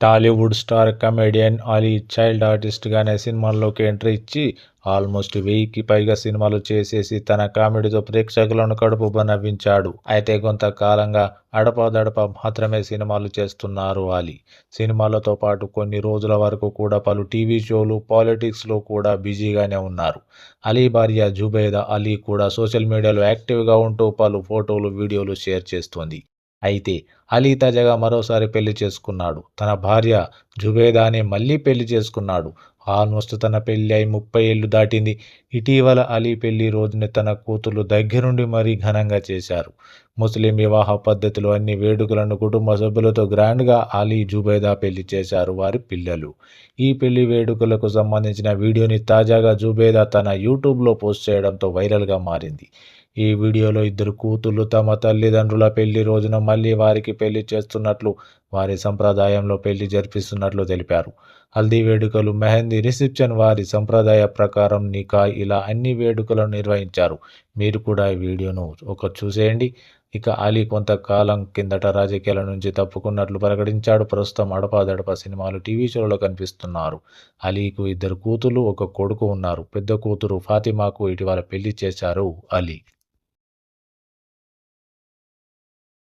Tollywood star comedian Ali child ఆర్టిస్ట్గానే సినిమాల్లోకి entry ఇచ్చి almost వెయ్యికి పైగా సినిమాలు చేసేసి తన కామెడీతో ప్రేక్షకులను కడుపు నవ్వించాడు. అయితే కొంతకాలంగా అడపాదడప మాత్రమే సినిమాలు చేస్తున్నారు అలీ. సినిమాలతో పాటు కొన్ని రోజుల వరకు కూడా పలు టీవీ షోలు పాలిటిక్స్లో కూడా బిజీగానే ఉన్నారు. అలీ భార్య జుబేదా అలీ కూడా సోషల్ మీడియాలో యాక్టివ్గా ఉంటూ పలు ఫోటోలు వీడియోలు షేర్ చేస్తోంది. అయితే అలీ తాజాగా మరోసారి పెళ్ళి చేసుకున్నాడు. తన భార్య జుబేదానే మళ్ళీ పెళ్ళి చేసుకున్నాడు. ఆల్మోస్ట్ తన పెళ్ళి అయి ముప్పై ఏళ్ళు దాటింది. ఇటీవల అలీ పెళ్ళి రోజున తన కూతురు దగ్గరుండి మరీ ఘనంగా చేశారు. ముస్లిం వివాహ పద్ధతిలో అన్ని వేడుకలను కుటుంబ సభ్యులతో గ్రాండ్గా అలీ జుబేదా పెళ్ళి చేశారు వారి పిల్లలు. ఈ పెళ్ళి వేడుకలకు సంబంధించిన వీడియోని తాజాగా జుబేదా తన యూట్యూబ్లో పోస్ట్ చేయడంతో వైరల్గా మారింది. ఈ వీడియోలో ఇద్దరు కూతుళ్ళు తమ తల్లిదండ్రుల పెళ్ళి రోజున మళ్ళీ వారికి పెళ్ళి చేస్తున్నట్లు వారి సంప్రదాయంలో పెళ్ళి జరిపిస్తున్నట్లు తెలిపారు. హల్దీ వేడుకలు మెహందీ రిసెప్షన్ వారి సంప్రదాయ ప్రకారం నికా ఇలా అన్ని వేడుకలను నిర్వహించారు. మీరు కూడా ఈ వీడియోను ఒక చూసేయండి. ఇక అలీ కొంతకాలం కిందట రాజకీయాల నుంచి తప్పుకున్నట్లు ప్రకటించాడు. ప్రస్తుతం అడపాదడప సినిమాలు టీవీ షోలో కనిపిస్తున్నారు. అలీకు ఇద్దరు కూతురు ఒక కొడుకు ఉన్నారు. పెద్ద కూతురు ఫాతిమాకు ఇటీవల పెళ్ళి చేశారు అలీ.